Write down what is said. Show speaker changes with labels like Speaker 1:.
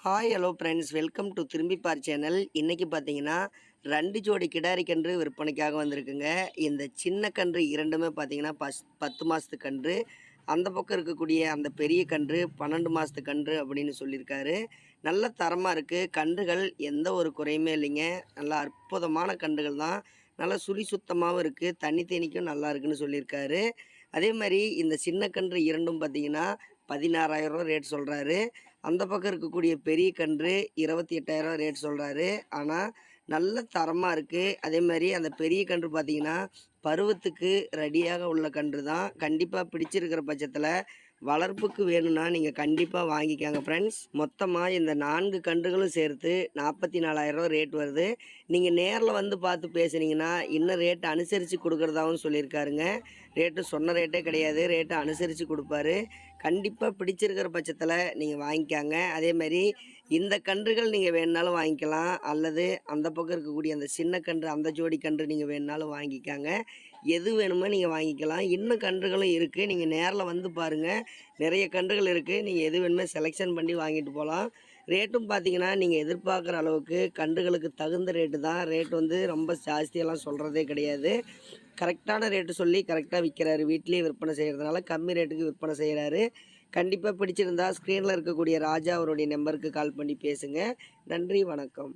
Speaker 1: Hi hello friends welcome to திரும்பி பார் channel இன்றைக்கி பார்த்தீங்கன்னா ரெண்டு ஜோடி கிடாரி கன்று விற்பனைக்காக வந்திருக்குங்க இந்த சின்ன கன்று இரண்டுமே பார்த்தீங்கன்னா பஸ் பத்து மாதத்து கன்று அந்த பக்கம் இருக்கக்கூடிய அந்த பெரிய கன்று பன்னெண்டு மாதத்து கன்று அப்படின்னு சொல்லியிருக்காரு நல்ல தரமாக இருக்குது கன்றுகள் எந்த ஒரு குறையுமே இல்லைங்க நல்லா அற்புதமான கன்றுகள் தான் நல்லா சுழி சுத்தமாகவும் இருக்குது தண்ணி தேனிக்கும் நல்லா இருக்குன்னு சொல்லியிருக்காரு அதே மாதிரி இந்த சின்ன கன்று இரண்டும் பார்த்தீங்கன்னா பதினாறாயிரம் ரூபா ரேட் சொல்கிறாரு அந்த பக்கம் இருக்கக்கூடிய பெரிய கன்று இருபத்தி எட்டாயிரம் ரேட் சொல்கிறாரு ஆனால் நல்ல தரமாக இருக்குது அதே மாதிரி அந்த பெரிய கன்று பார்த்தீங்கன்னா பருவத்துக்கு ரெடியாக உள்ள கன்று தான். கண்டிப்பாக பிடிச்சிருக்கிற பட்சத்தில் வளர்ப்புக்கு வேணும்னா நீங்கள் கண்டிப்பாக வாங்கிக்கோங்க ஃப்ரெண்ட்ஸ் மொத்தமாக இந்த நான்கு கன்றுகளும் சேர்த்து நாற்பத்தி நாலாயிரரூவா ரேட் வருது. நீங்கள் நேரில் வந்து பார்த்து பேசுனீங்கன்னா இன்னும் ரேட்டு அனுசரித்து கொடுக்குறதாகவும் சொல்லியிருக்காருங்க. ரேட்டு சொன்ன ரேட்டே கிடையாது. ரேட்டை அனுசரித்து கொடுப்பாரு. கண்டிப்பாக பிடிச்சிருக்கிற பட்சத்தில் நீங்கள் வாங்கிக்காங்க. அதே மாதிரி இந்த கன்றுகள் நீங்கள் வேணுனாலும் வாங்கிக்கலாம். அல்லது அந்த பக்கம் இருக்கக்கூடிய அந்த சின்ன கன்று அந்த ஜோடி கன்று நீங்கள் வேணுனாலும் வாங்கிக்காங்க. எது வேணுமோ நீங்கள் வாங்கிக்கலாம். இன்னும் கன்றுகளும் இருக்குது நீங்கள் நேரில் வந்து பாருங்கள் நிறைய கன்றுகள் இருக்குது நீங்கள் எது வேணுமோ செலெக்ஷன் பண்ணி வாங்கிட்டு போகலாம் ரேட்டும் பார்த்தீங்கன்னா நீங்கள் எதிர்பார்க்குற அளவுக்கு கன்றுகளுக்கு தகுந்த ரேட்டு தான். ரேட் வந்து ரொம்ப ஜாஸ்தியெல்லாம் சொல்கிறதே கிடையாது. கரெக்டான ரேட்டு சொல்லி கரெக்டாக விற்கிறாரு வீட்லேயே விற்பனை செய்கிறதுனால கம்மி ரேட்டுக்கு விற்பனை செய்கிறாரு கண்டிப்பாக பிடிச்சிருந்தா ஸ்க்ரீனில் இருக்கக்கூடிய ராஜா அவருடைய நம்பருக்கு கால் பண்ணி பேசுங்க. நன்றி வணக்கம்.